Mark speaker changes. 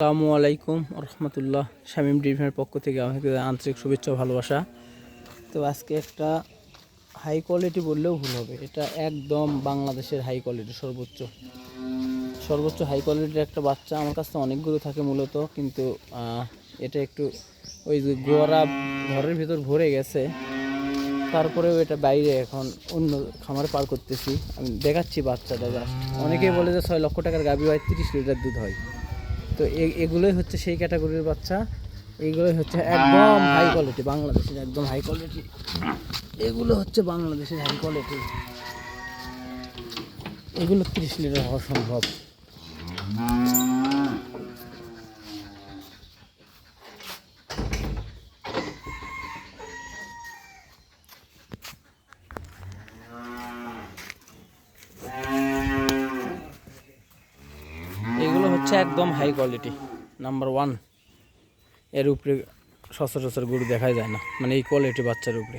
Speaker 1: আসসালামু আলাইকুম রহমতুল্লাহ শামীম ডিভিশনের পক্ষ থেকে আমাকে আন্তরিক শুভেচ্ছা ভালোবাসা। তো আজকে একটা হাই কোয়ালিটি বললেও ভুল হবে। এটা একদম বাংলাদেশের হাই কোয়ালিটি সর্বোচ্চ। সর্বোচ্চ হাই কোয়ালিটির একটা বাচ্চা আমার কাছে অনেকগুলো থাকে মূলত, কিন্তু এটা একটু ওই যে গোয়ারা ঘরের ভিতর ভরে গেছে। তারপরেও এটা বাইরে এখন অন্য খামারে পার করতেছি। আমি দেখাচ্ছি বাচ্চাটা জাস্ট অনেকেই বলে যে ছয় লক্ষ টাকার গাভি হয়, তিরিশ লিটার দুধ হয়। তো এগুলোই হচ্ছে সেই ক্যাটাগরির বাচ্চা। এগুলোই হচ্ছে একদম হাই কোয়ালিটি বাংলাদেশের একদম হাই কোয়ালিটি এগুলো হচ্ছে বাংলাদেশের হাই কোয়ালিটি এগুলো তিরিশ লিটার হওয়া সম্ভব এগুলো হচ্ছে একদম হাই কোয়ালিটি নাম্বার ওয়ানের উপরে সচরাচর গরু দেখা যায় না মানে এই কোয়ালিটি বাচ্চার উপরে।